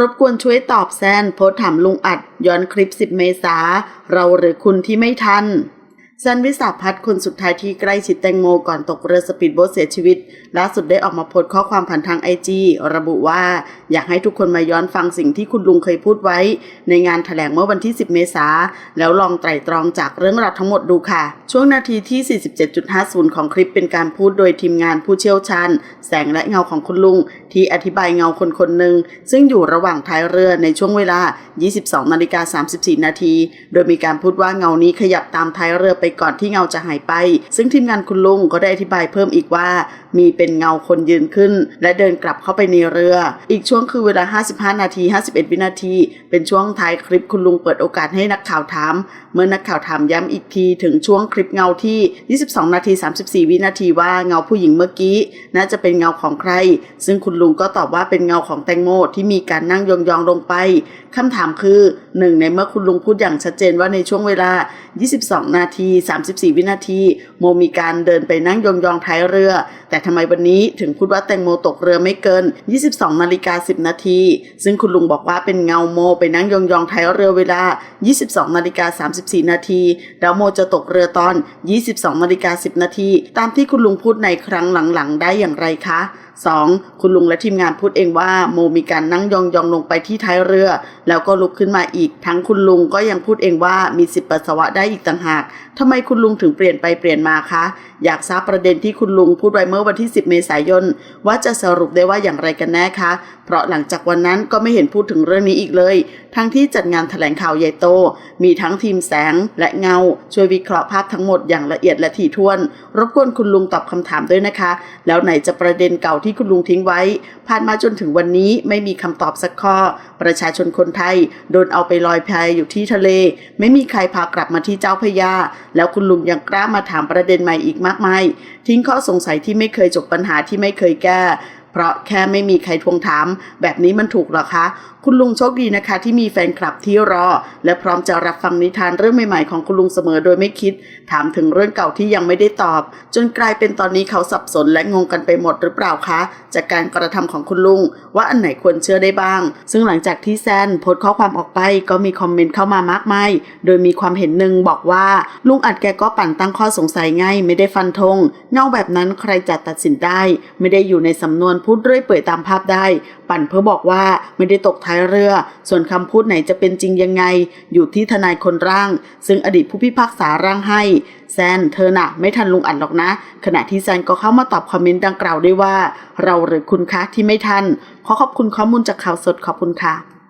รบกวนช่วยตอบแซนโพสถามลุงอัดย้อนคลิป 10 เมษา เราหรือคุณที่ไม่ทัน ซนวิสาพัฒน์คนสุดท้ายที่ใกล้ชิดแตงโมก่อนตกเรือสปีดโบ๊ทเสียชีวิต ล่าสุดได้ออกมาโพสต์ข้อความผ่านทางไอจีระบุว่าอยากให้ทุกคนมาย้อนฟังสิ่งที่คุณลุงเคยพูดไว้ ในงานแถลงเมื่อวันที่ 10 เมษา แล้วลองไตร่ตรองจากเรื่องราวทั้งหมดดูค่ะ ช่วงนาทีที่ 47.50 ของคลิปเป็นการพูดโดยทีมงานผู้เชี่ยวชาญแสงและเงาของคุณลุง ที่อธิบายเงาคนคนหนึ่งซึ่งอยู่ระหว่างท้ายเรือในช่วงเวลา 22นาฬิกา34นาทีโดยมีการพูดว่าเงานี้ขยับตามท้ายเรือไปก่อนที่เงาจะหายไป ซึ่งทีมงานคุณลุงก็ได้อธิบายเพิ่มอีกว่า มีเป็นเงาคนยืนขึ้น และเดินกลับเข้าไปในเรือ อีกช่วงคือเวลา 55 นาที 51 วินาที เป็นช่วงท้ายคลิปคุณลุงเปิดโอกาสให้นักข่าวถาม เมื่อนักข่าวถามย้ำอีกทีถึงช่วงคลิปเงาที่ 22 นาที 34 วินาทีว่าเงาผู้หญิงเมื่อกี้ น่าจะเป็นเงาของใคร ซึ่งคุณลุงก็ตอบว่าเป็นเงาของแตงโมที่มีการนั่งยองๆลงไปคำถามคือหนึ่งในเมื่อคุณลุงพูดอย่างชัดเจนว่าในช่วงเวลา 22 นาที34 วินาที โมมีการเดินไปนั่งยองๆท้ายเรือ แต่ทำไมวันนี้ถึงพูดว่าแตงโมตกเรือไม่เกิน 22นาฬิกา10 นาที ซึ่งคุณลุงบอกว่าเป็นเงาโมไปนั่งยองๆท้ายเรือเวลา 22นาฬิกา34 นาทีแล้วโมจะตกเรือตอน 22นาฬิกา10 นาที ตามที่คุณลุงพูดในครั้งหลังๆ ได้อย่างไรคะ 2. คุณลุงและทีมงานพูดเองว่าโมมีการนั่งยองๆลงไปที่ท้ายเรือ แล้วก็ลุกขึ้นมาอีก ทั้งคุณลุงก็ยังพูดเองว่ามีสิทธิ์ปัสสาวะได้อีกต่างหากทำไมคุณลุงถึงเปลี่ยนไปเปลี่ยนมาคะ อยากทราบประเด็นที่คุณลุงพูดไว้เมื่อวันที่ 10 เมษายน ว่าจะสรุปได้ว่าอย่างไรกันแน่คะ เพราะหลังจากวันนั้นก็ไม่เห็นพูดถึงเรื่องนี้อีกเลย ทั้งที่จัดงานแถลงข่าวใหญ่โต มีทั้งทีมแสงและเงา ช่วยวิเคราะห์ภาพทั้งหมดอย่างละเอียดและถี่ถ้วน รบกวนคุณลุงตอบคำถามด้วยนะคะ แล้วไหนจะประเด็นเก่าที่คุณลุงทิ้งไว้ ผ่านมาจนถึงวันนี้ไม่มีคำตอบสักข้อ ประชาชนคนไทยโดนเอาไปลอยพอยู่ที่ทะเล ไม่มีใครพากลับมาที่เจ้าพยา แล้วคุณลุงยังกล้ามาถามประเด็นใหม่อีกมากมาย ทิ้งข้อสงสัยที่ไม่เคยจบปัญหาที่ไม่เคยแก้ เพราะแค่ไม่มีใครทวงถาม แบบนี้มันถูกหรอคะ คุณลุงโชคดีนะคะ ที่มีแฟนคลับที่รอ และพร้อมจะรับฟังนิทานเรื่องใหม่ๆของคุณลุงเสมอโดยไม่คิด ถามถึงเรื่องเก่าที่ยังไม่ได้ตอบ จนกลายเป็นตอนนี้เขาสับสนและงงกันไปหมดหรือเปล่าคะ จากการกระทำของคุณลุง ว่าอันไหนควรเชื่อได้บ้าง ซึ่งหลังจากที่แซนโพสต์ข้อความออกไปก็มีคอมเมนต์เข้ามามากมายโดยมีความเห็นหนึ่งบอกว่าลุงอัดแกก็ปั่นตั้งข้อสงสัยง่ายไม่ได้ฟันธงเงาแบบนั้นใครจะตัดสินได้ ไม่ได้อยู่ในสำนวนพูดเรื่อยเปื่อยตามภาพได้ ปั่นเพื่อบอกว่าไม่ได้ตกท้ายเรือ ส่วนคำพูดไหนจะเป็นจริงยังไง อยู่ที่ทนายคนร่าง ซึ่งอดีตผู้พิพากษาร่างให้ แซนเธอน่ะไม่ทันลุงอัดหรอกนะ ขณะที่แซนก็เข้ามาตอบคอมเมนต์ดังกล่าวด้วยว่า เราหรือคุณคะที่ไม่ทันขอขอบคุณข้อมูลจากข่าวสดขอบคุณค่ะ